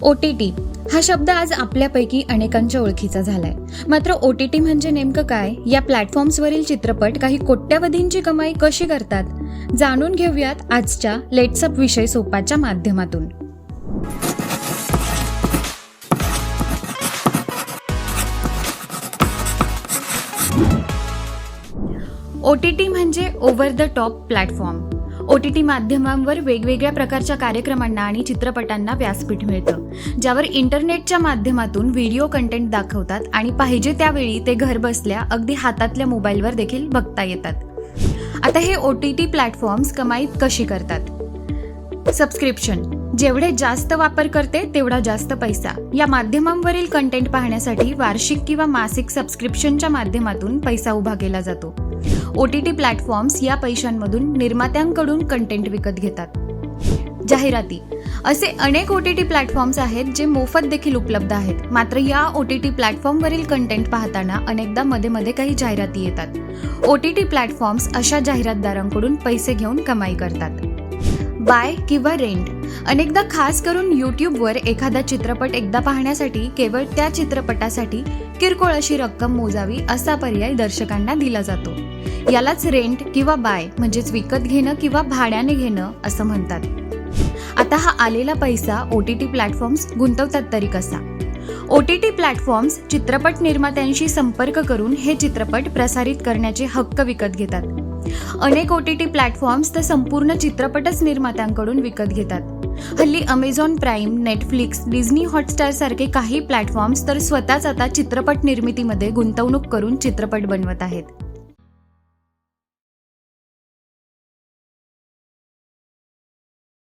ओ T T. हा शब्द आज आपल्यापैकी अनेकांच्या ओळखीचा झालाय. मात्र ओ टी टी म्हणजे नेमकं काय? या प्लॅटफॉर्म्सवरील चित्रपट काही कोट्यावधींची कमाई कशी करतात? जाणून घेऊयात आजच्या लेट्सअप विषय सोपाच्या माध्यमातून. ओ टी टी म्हणजे over the top platform O T T माध्यमांवर वेगवेगळ्या प्रकारच्या कार्यक्रमांना आणि चित्रपटांना व्यासपीठ मिळतं ज्यावर इंटरनेटच्या माध्यमातून व्हिडिओ कंटेंट दाखवतात आणि पाहिजे त्यावेळी ते घर बसल्या अगदी हातातल्या मोबाईलवर देखील बघता येतात. आता हे ओ टी टी प्लॅटफॉर्म्स कमाईत कशी करतात? सबस्क्रिप्शन जेवढे जास्त वापर करते तेवढा जास्त पैसा. या माध्यमांवरील कंटेंट पाहण्यासाठी वार्षिक किंवा मासिक सबस्क्रिप्शनच्या माध्यमातून पैसा उभा केला जातो. ओ टी टी प्लॅटफॉर्म्स या पैशांमधून निर्मात्यांकडून कंटेंट विकत घेतात. जाहिराती. असे अनेक ओ टी टी प्लॅटफॉर्म्स आहेत जे मोफत देखील उपलब्ध आहेत. मात्र या ओ टी टी प्लॅटफॉर्मवरील कंटेंट पाहताना अनेकदा मध्ये मध्ये काही जाहिराती येतात. ओ टी टी प्लॅटफॉर्म्स अशा जाहिरातदारांकडून पैसे घेऊन कमाई करतात. बाय किंवा रेंट. अनेकदा खास करून यूट्यूबवर एखादा चित्रपट एकदा पाहण्यासाठी केवळ त्या चित्रपटासाठी किरकोळ अशी रक्कम मोजावी असा पर्याय दर्शकांना दिला जातो. यालाच रेंट किंवा बाय म्हणजेच विकत घेणं किंवा भाड्याने घेणं असं म्हणतात. आता हा आलेला पैसा ओ टी टी प्लॅटफॉर्म्स गुंतवतात तरी कसा? ओ टी टी प्लॅटफॉर्म्स चित्रपट निर्मात्यांशी संपर्क करून हे चित्रपट प्रसारित करण्याचे हक्क विकत घेतात. अनेक ओ टी टी प्लॅटफॉर्म्स तर संपूर्ण चित्रपटच निर्मात्यांकडून विकत घेतात. हल्ली Amazon Prime Netflix Disney Hotstar सारखे काही प्लॅटफॉर्म्स तर स्वतःच आता चित्रपट निर्मितीमध्ये गुंतवणूक करून चित्रपट बनवत आहेत.